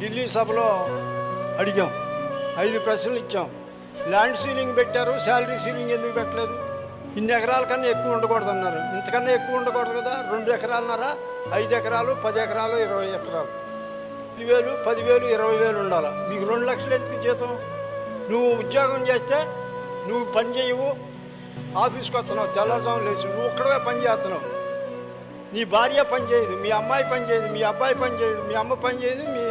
ఢిల్లీ సభలో అడిగాం. ఐదు ప్రశ్నలు ఇచ్చాం. ల్యాండ్ సీలింగ్ పెట్టారు శాలరీ సీలింగ్ ఎందుకు పెట్టలేదు? ఇన్ని ఎకరాల కన్నా ఎక్కువ ఉండకూడదు అన్నారు. ఇంతకన్నా ఎక్కువ ఉండకూడదు కదా? రెండు ఎకరాలన్నారా? ఐదు ఎకరాలు పది ఎకరాలు ఇరవై ఎకరాలు. ఐదు వేలు పదివేలు ఇరవై వేలు ఉండాలి? మీకు రెండు లక్షలు ఎందుకు జీతం? నువ్వు ఉద్యోగం చేస్తే నువ్వు పని చేయవు ఆఫీస్కి వస్తున్నావు తెల్లవారుజాము లేచి నువ్వు ఒక్కడవే పని చేస్తున్నావు. నీ భార్య పనిచేయదు మీ అమ్మాయి పని చేయదు మీ అబ్బాయి పనిచేయదు మీ అమ్మ పనిచేయదు మీ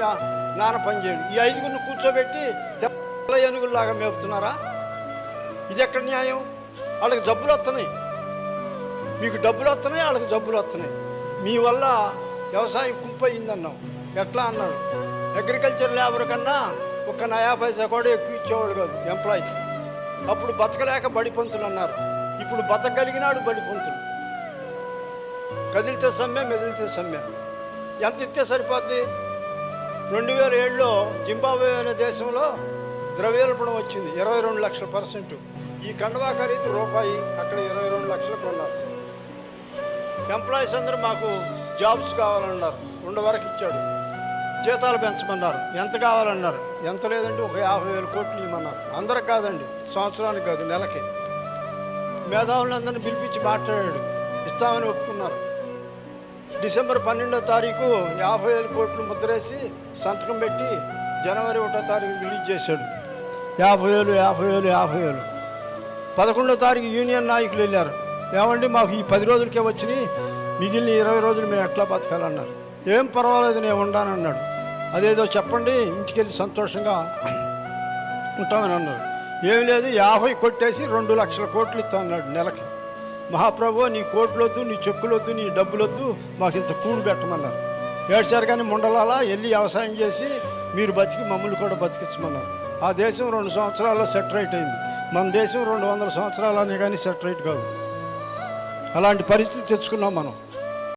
నాన్న పనిచేయడు ఈ ఐదుగురిని కూర్చోబెట్టి తెల్ల ఏనుగుల్లాగా మేపుతున్నారా? ఇది ఎక్కడ న్యాయం? వాళ్ళకి జబ్బులు వస్తున్నాయి. మీకు డబ్బులు వస్తున్నాయి వాళ్ళకి జబ్బులు వస్తున్నాయి. మీ వల్ల వ్యవసాయం కుంపయిందన్నాం ఎట్లా అన్నాడు? అగ్రికల్చర్ లేబర్ కన్నా ఒక నయా పైసా కూడా ఎక్కువ ఇచ్చేవాడు కాదు ఎంప్లాయీస్. అప్పుడు బతకలేక బడి పంతులు అన్నారు. ఇప్పుడు బతకగలిగినాడు బడి పంతులు కదిలితే సమ్మె మెదిలితే సమ్మె. ఎంత ఇస్తే సరిపోద్ది? రెండు వేల ఏడులో జింబాబే అనే దేశంలో ద్రవ్యోల్బణం వచ్చింది ఇరవై రెండు లక్షల పర్సెంట్. ఈ కండవా ఖరీదు రూపాయి అక్కడ ఇరవై రెండు లక్షలు కొన్నారు ఎంప్లాయీస్ అందరూ మాకు జాబ్స్ కావాలన్నారు రెండు వరకు ఇచ్చాడు. జీతాలు పెంచమన్నారు ఎంత కావాలన్నారు ఎంత లేదంటే ఒక యాభై వేల కోట్లు ఇవ్వమన్నారు. అందరికి కాదండి సంవత్సరానికి కాదు నెలకి. మేధావులందరినీ పిలిపించి మాట్లాడాడు. ఇస్తామని ఒప్పుకున్నారు. డిసెంబర్ పన్నెండో తారీఖు యాభై వేల కోట్లు ముద్రేసి సంతకం పెట్టి జనవరి ఒకటో తారీఖు రిలీజ్ చేశాడు. యాభై వేలు యాభై వేలు యాభై వేలు. పదకొండో తారీఖు యూనియన్ నాయకులు వెళ్ళారు. ఏమండి మాకు ఈ పది రోజులకే వచ్చినాయి మిగిలిన ఇరవై రోజులు మేము ఎట్లా బతకాలన్నారు? ఏం పర్వాలేదు నేను ఉండానన్నాడు. అదేదో చెప్పండి ఇంటికి వెళ్ళి సంతోషంగా ఉంటామని అన్నాడు. ఏం లేదు యాభై కొట్టేసి రెండు లక్షల కోట్లు ఇస్తా అన్నాడు నెలకి. మహాప్రభు నీ కోట్లొద్దు నీ చెక్కులొద్దు నీ డబ్బులొద్దు మాకు ఇంత కూడు పెట్టమన్నారు. ఏడ్చారు కానీ ముండలాలా వెళ్ళి వ్యవసాయం చేసి మీరు బతికి మమ్మల్ని కూడా బతికించమన్నారు. ఆ దేశం రెండు సంవత్సరాల్లో సెటరైట్ అయింది. మన దేశం రెండు వందల సంవత్సరాలనే కానీ సెటరైట్ కాదు. అలాంటి పరిస్థితి తెచ్చుకున్నాం మనం.